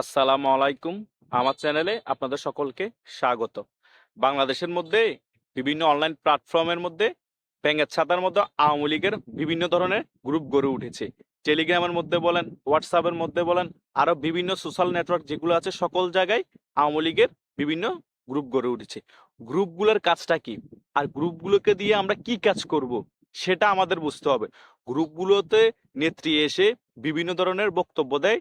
আসসালামু আলাইকুম। আমার চ্যানেলে আপনাদের সকলকে স্বাগত। বাংলাদেশের মধ্যে বিভিন্ন অনলাইন প্ল্যাটফর্মের মধ্যে ব্যাঙের ছাতার মধ্যে আওয়ামী লীগের বিভিন্ন ধরনের গ্রুপ গড়ে উঠেছে। টেলিগ্রামের মধ্যে বলেন, হোয়াটসঅ্যাপের মধ্যে বলেন, আরও বিভিন্ন সোশ্যাল নেটওয়ার্ক যেগুলো আছে সকল জায়গায় আওয়ামী লীগের বিভিন্ন গ্রুপ গড়ে উঠেছে। গ্রুপগুলোর কাজটা কি? আর গ্রুপগুলোকে দিয়ে আমরা কি কাজ করব? সেটা আমাদের বুঝতে হবে। গ্রুপগুলোতে নেত্রী এসে বিভিন্ন ধরনের বক্তব্য দেয়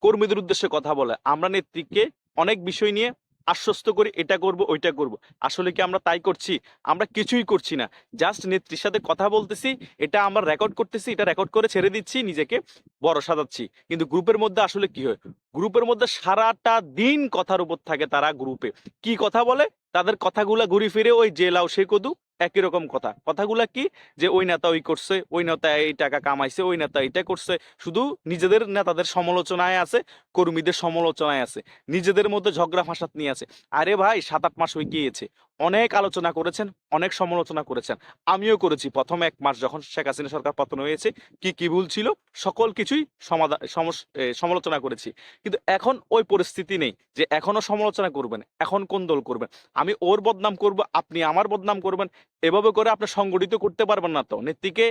কর্মীদের উদ্দেশ্যে কথা বলে। আমরা নেত্রীকে অনেক বিষয় নিয়ে আশ্বস্ত করি, এটা করব, ওইটা করব। আসলে কি আমরা তাই করছি? আমরা কিছুই করছি না। জাস্ট নেত্রীর সাথে কথা বলতেছি, এটা আমরা রেকর্ড করতেছি, এটা রেকর্ড করে ছেড়ে দিচ্ছি, নিজেকে বড় সাজাচ্ছি। কিন্তু গ্রুপের মধ্যে আসলে কি হয়? গ্রুপের মধ্যে সারাটা দিন কথার উপর থাকে তারা গ্রুপে। কি কথা বলে? তাদের কথাগুলা ঘুরে ফিরে ওই যে লাও সে কদু। একই রকম কথা। কথাগুলা কি? যে ওই নেতা ওই করছে, ওই নেতা এই টাকা কামাইছে, ওই নেতা এইটা করছে। শুধু নিজেদের নেতাদের সমালোচনায় আছে, কর্মীদের সমালোচনায় আছে, নিজেদের মধ্যে ঝগড়া ফাঁসাত নিয়ে আছে। আরে ভাই, সাত আট মাস হয়ে গিয়েছে। অনেক আলোচনা করেছেন, অনেক সমালোচনা করেছেন। আমিও করেছি। প্রথম এক মাস যখন শেখ হাসিনা সরকার পতন হয়েছে, কি কি ভুল ছিল? সকল কিছুই সমাধান সমালোচনা করেছি। কিন্তু এখন ওই পরিস্থিতি নেই যে এখনও সমালোচনা করবেন, এখন কোন দল করবেন? আমি ওর বদনাম করব, আপনি আমার বদনাম করবেন, এভাবে করে আপনি সংগঠিত করতে পারবেন না তো। নেত্রীকে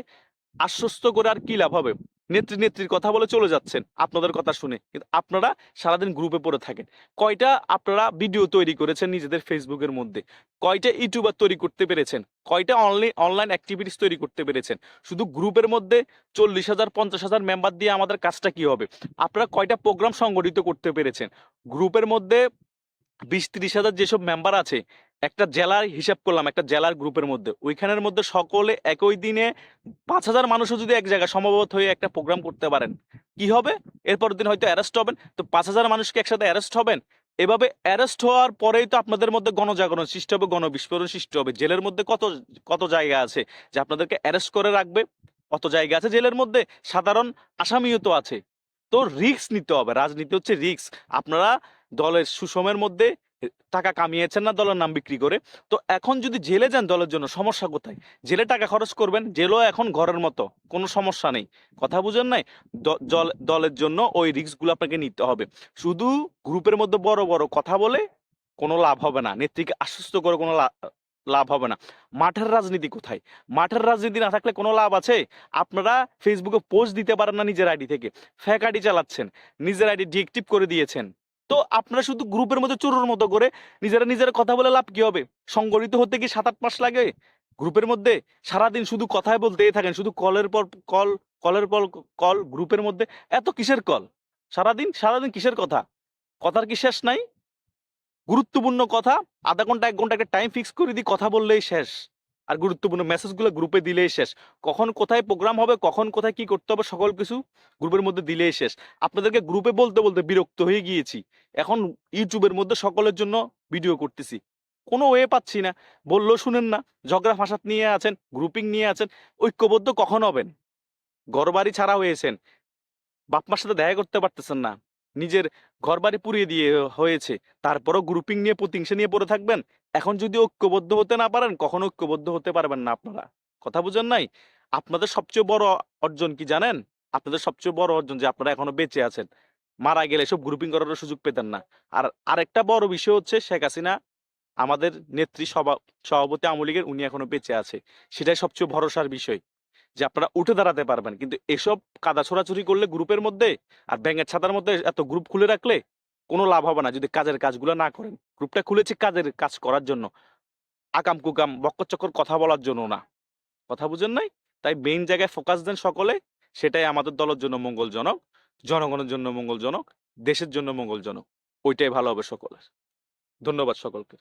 আশ্বস্ত করে আর কি লাভ হবে? নেত্রী নেত্রীর কথা বলে চলে যাচ্ছেন আপনাদের কথা শুনে। কিন্তু আপনারা সারাদিন গ্রুপে পড়ে থাকেন। কয়টা আপনারা ভিডিও তৈরি করেছেন নিজেদের ফেসবুকের মধ্যে? কয়টা ইউটিউবার তৈরি করতে পেরেছেন? কয়টা অনলাইন অনলাইন অ্যাক্টিভিটিস তৈরি করতে পেরেছেন? শুধু গ্রুপের মধ্যে চল্লিশ হাজার, পঞ্চাশ হাজার মেম্বার দিয়ে আমাদের কাজটা কি হবে? আপনারা কয়টা প্রোগ্রাম সংগঠিত করতে পেরেছেন? গ্রুপের মধ্যে বিশ ত্রিশ হাজার যেসব মেম্বার আছে একটা জেলার হিসাব করলাম, একটা জেলার গ্রুপের মধ্যে। ওইখানের মধ্যে সকলে একই দিনে পাঁচ হাজার মানুষও যদি এক জায়গায় সমবেত হয়ে একটা প্রোগ্রাম করতে পারেন, কি হবে? এরপর দিন হয়তো অ্যারেস্ট হবেন। তো পাঁচ হাজার মানুষকে একসাথে অ্যারেস্ট হবেন। এভাবে অ্যারেস্ট হওয়ার পরেই তো আপনাদের মধ্যে গণজাগরণ সৃষ্টি হবে, গণবিস্ফোরণ সৃষ্টি হবে। জেলের মধ্যে কত কত জায়গা আছে যে আপনাদেরকে অ্যারেস্ট করে রাখবে? কত জায়গা আছে জেলের মধ্যে? সাধারণ আসামিও তো আছে। তো রিক্স নিতে হবে। রাজনীতি হচ্ছে রিক্স আপনারা দলের সুষমের মধ্যে টাকা কামিয়েছেন না, দলের নাম বিক্রি করে। তো এখন যদি জেলে যান দলের জন্য, সমস্যা কোথায়? জেলে টাকা খরচ করবেন, জেলও এখন ঘরের মতো, কোনো সমস্যা নেই। কথা বুঝেন নাই? দলের জন্য ওই রিস্কগুলো আপনাকে নিতে হবে। শুধু গ্রুপের মধ্যে বড় বড় কথা বলে কোনো লাভ হবে না। নেত্রীকে আশ্বস্ত করে কোনো লাভ হবে না। মাঠের রাজনীতি কোথায়? মাঠের রাজনীতি না থাকলে কোনো লাভ আছে? আপনারা ফেসবুকে পোস্ট দিতে পারেন না নিজের আইডি থেকে। ফ্যাক আইডি চালাচ্ছেন। নিজের আইডি ডিএক্টিভ করে দিয়েছেন। তো আপনারা শুধু গ্রুপের মধ্যে চোরের মতো করে নিজেরা নিজেরা কথা বলে লাভ কি হবে? সংগঠিত হতে কি সাত আট মাস লাগে? গ্রুপের মধ্যে সারাদিন শুধু কথাই বলতেই থাকেন, শুধু কলের পর কল, কলের পর কল, গ্রুপের মধ্যে এত কিসের কল? সারাদিন সারাদিন কিসের কথা? কথার কি শেষ নাই? গুরুত্বপূর্ণ কথা, আধা ঘণ্টা, এক ঘণ্টা একটা টাইম ফিক্স করে দিই, কথা বললেই শেষ। আর গুরুত্বপূর্ণ মেসেজগুলো গ্রুপে দিলেই শেষ। কখন কোথায় প্রোগ্রাম হবে, কখন কোথায় কি করতে হবে, সকল কিছু গ্রুপের মধ্যে দিলেই শেষ। আপনাদেরকে গ্রুপে বলতে বলতে বিরক্ত হয়ে গিয়েছি। এখন ইউটিউবের মধ্যে সকলের জন্য ভিডিও করতেছি। কোনো ওয়ে পাচ্ছি না। বলল শুনেন না, ঝগড়া ফাঁসাত নিয়ে আছেন গ্রুপিং নিয়ে আছেন, ঐক্যবদ্ধ কখন হবেন? ঘরবাড়ি ছাড়া হয়েছেন। বাপমার সাথে দেখা করতে পারতেছেন না। নিজের ঘর বাড়ি পুড়িয়ে দিয়ে হয়েছে। তারপরও গ্রুপিং নিয়ে প্রতিহিংসা নিয়ে পড়ে থাকবেন। এখন যদি ঐক্যবদ্ধ হতে না পারেন, কখনো ঐক্যবদ্ধ হতে পারবেন না আপনারা। কথা বুঝেন নাই? আপনাদের সবচেয়ে বড় অর্জন কি জানেন? আপনাদের সবচেয়ে বড় অর্জন যে আপনারা এখনও বেঁচে আছেন। মারা গেলে সব গ্রুপিং করার সুযোগ পেতেন না। আর আরেকটা বড় বিষয় হচ্ছে, শেখ হাসিনা, আমাদের নেত্রী সভা, সভাপতি আওয়ামী লীগের, উনি এখনও বেঁচে আছে। সেটাই সবচেয়ে ভরসার বিষয়। যে আপনারা উঠে দাঁড়াতে পারবেন। কিন্তু এসব কাদা ছোড়াছুরি করলে গ্রুপের মধ্যে আর ব্যাঙের ছাতার মধ্যে এত গ্রুপ খুলে রাখলে কোনো লাভ হবে না যদি কাজের কাজগুলো না করেন। গ্রুপটা খুলেছে কাজের কাজ করার জন্য। আকাম কুকাম বক্কচক্কর কথা বলার জন্য না। কথা বুঝেন নাই? তাই মেইন জায়গায় ফোকাস দেন সকলে। সেটাই আমাদের দলের জন্য মঙ্গলজনক, জনগণের জন্য মঙ্গলজনক, দেশের জন্য মঙ্গলজনক। ওইটাই ভালো হবে সকলের। ধন্যবাদ সকলকে।